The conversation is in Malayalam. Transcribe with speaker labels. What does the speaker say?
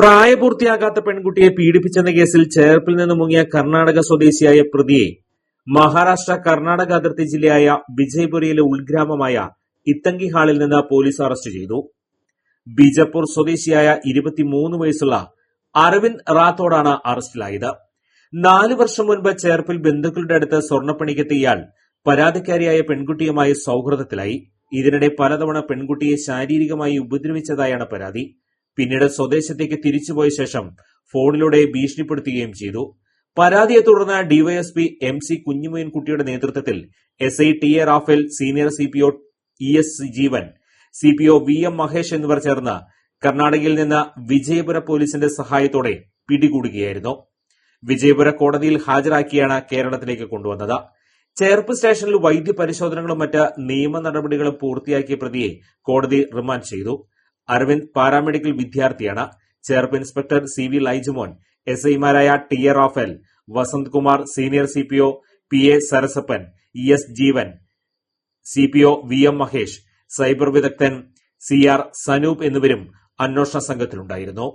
Speaker 1: പ്രായപൂർത്തിയാകാത്ത പെൺകുട്ടിയെ പീഡിപ്പിച്ചെന്ന കേസിൽ ചേർപ്പിൽ നിന്ന് മുങ്ങിയ കർണാടക സ്വദേശിയായ പ്രതിയെ മഹാരാഷ്ട്ര കർണാടക അതിർത്തി ജില്ലയായ വിജയ്പുരയിലെ ഉൾഗ്രാമമായ ഇത്തങ്കി ഹാളിൽ നിന്ന് പോലീസ് അറസ്റ്റ് ചെയ്തു. ബിജപ്പൂർ സ്വദേശിയായ ഇരുപത്തിമൂന്ന് വയസ്സുള്ള അരവിന്ദ് റാത്തോഡാണ് അറസ്റ്റിലായത്. നാലു വർഷം മുൻപ് ചേർപ്പിൽ ബന്ധുക്കളുടെ അടുത്ത് സ്വർണപ്പണിക്കെത്തിയ ഇയാൾ പരാതിക്കാരിയായ പെൺകുട്ടിയുമായി സൌഹൃദത്തിലായി. ഇതിനിടെ പലതവണ പെൺകുട്ടിയെ ശാരീരികമായി ഉപദ്രവിച്ചതായാണ് പരാതി. പിന്നീട് സ്വദേശത്തേക്ക് തിരിച്ചുപോയ ശേഷം ഫോണിലൂടെ ഭീഷണിപ്പെടുത്തുകയും ചെയ്തു. പരാതിയെ തുടർന്ന് ഡിവൈഎസ്പി എം സി കുഞ്ഞുമോയൻകുട്ടിയുടെ നേതൃത്വത്തിൽ S I T A Raphael senior C P O E S Jeevan C P O V M Mahesh എന്നിവർ ചേർന്ന് കർണാടകയിൽ നിന്ന് വിജയപുര പോലീസിന്റെ സഹായത്തോടെ പിടികൂടുകയായിരുന്നു. വിജയപുര കോടതിയിൽ ഹാജരാക്കിയാണ് കേരളത്തിലേക്ക് കൊണ്ടുവന്നത്. ചേർപ്പ് സ്റ്റേഷനിൽ വൈദ്യ പരിശോധനകളും മറ്റ് നിയമ നടപടികളും പൂർത്തിയാക്കിയ പ്രതിയെ കോടതി റിമാൻഡ് ചെയ്തു. അരവിന്ദ് പാരാമെഡിക്കൽ വിദ്യാർത്ഥിയാണ്. Cherpu inspector C V Laijumon S ഐമാരായ T A Raphael Vasanth Kumar senior C P O P A Sarasappan E S Jeevan C P O V M Mahesh cyber വിദഗ്ധൻ സി ആർ സനൂപ് എന്നിവരും അന്വേഷണ സംഘത്തിലുണ്ടായിരുന്നു.